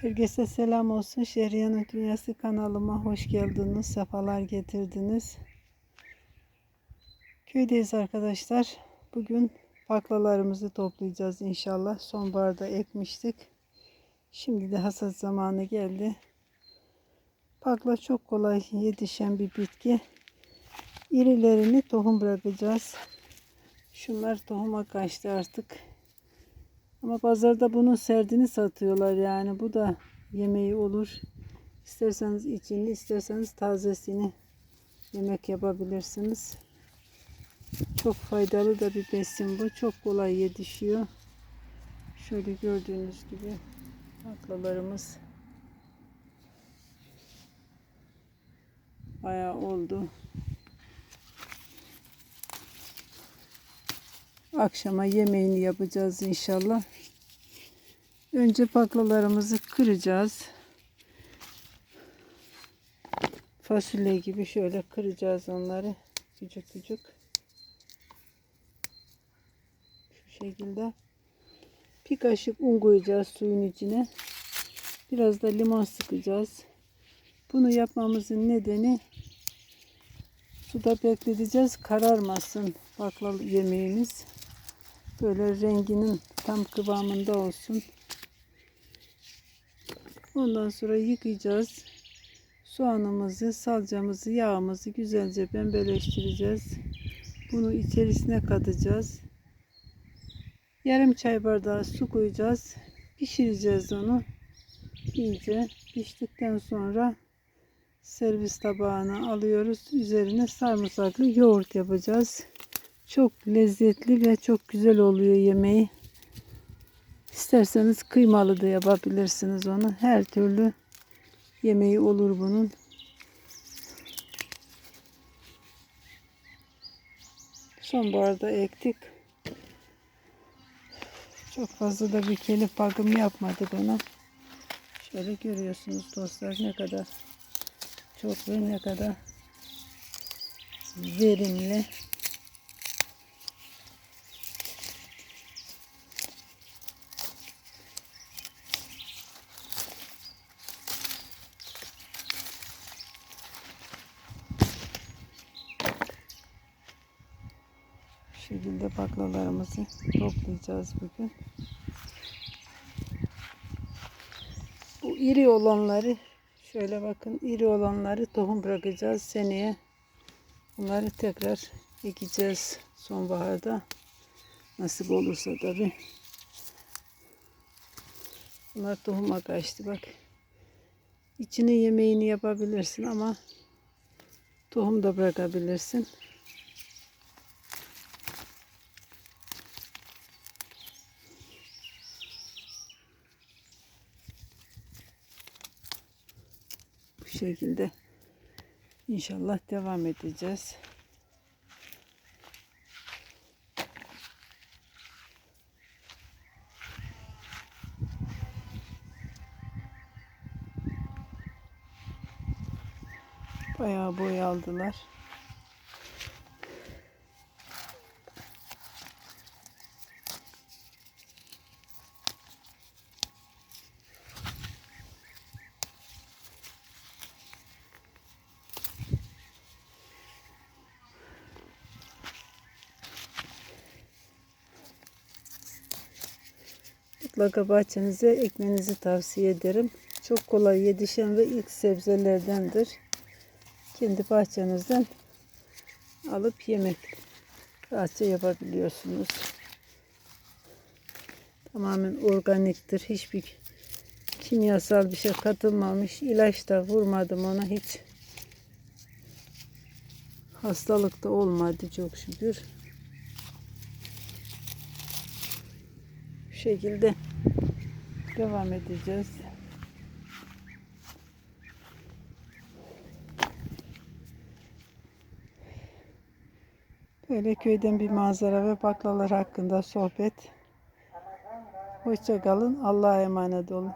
Herkese selam olsun. Şehriyan'ın Dünyası kanalıma hoş geldiniz. Sefalar getirdiniz. Köydeyiz arkadaşlar. Bugün baklalarımızı toplayacağız inşallah. Sonbaharda ekmiştik. Şimdi de hasat zamanı geldi. Bakla çok kolay yetişen bir bitki. İrilerini tohum bırakacağız. Şunlar tohuma kaçtı artık. Ama pazarda bunun serdini satıyorlar yani. Bu da yemeği olur. İsterseniz içini, isterseniz tazesini yemek yapabilirsiniz. Çok faydalı da bir besin bu. Çok kolay yetişiyor. Şöyle gördüğünüz gibi baklalarımız bayağı oldu. Akşama yemeğini yapacağız inşallah. Önce baklalarımızı kıracağız. Fasulye gibi şöyle kıracağız onları. Küçük küçük. Şu şekilde. Bir kaşık un koyacağız suyun içine. Biraz da limon sıkacağız. Bunu yapmamızın nedeni suda bekleteceğiz. Kararmasın baklava yemeğimiz böyle renginin tam kıvamında olsun. Ondan sonra yıkayacağız. Soğanımızı, salçamızı, yağımızı güzelce pembeleştireceğiz. Bunu içerisine katacağız. Yarım çay bardağı su koyacağız. Pişireceğiz onu. İyice piştikten sonra servis tabağına alıyoruz. Üzerine sarımsaklı yoğurt yapacağız. Çok lezzetli ve çok güzel oluyor yemeği. İsterseniz kıymalı da yapabilirsiniz onu. Her türlü yemeği olur bunun. Sonbaharda ektik. Çok fazla da bir kelip bakım yapmadık ona. Şöyle görüyorsunuz dostlar ne kadar çok ve ne kadar verimli. Şekilde baklalarımızı toplayacağız bugün. Bu iri olanları şöyle bakın iri olanları tohum bırakacağız seneye. Bunları tekrar ekeceğiz sonbaharda. Nasip olursa tabi. Bunlar tohuma kaçtı bak. İçine yemeğini yapabilirsin ama tohum da bırakabilirsin. Şekilde inşallah devam edeceğiz. Bayağı boy aldılar. Mutlaka bahçenize ekmenizi tavsiye ederim. Çok kolay yetişen ve ilk sebzelerdendir. Kendi bahçenizden alıp yemek rahatça yapabiliyorsunuz. Tamamen organiktir. Hiçbir kimyasal bir şey katılmamış. İlaç da vurmadım ona hiç. Hastalık da olmadı çok şükür. Şekilde devam edeceğiz. Böyle köyden bir manzara ve baklalar hakkında sohbet. Hoşçakalın. Allah'a emanet olun.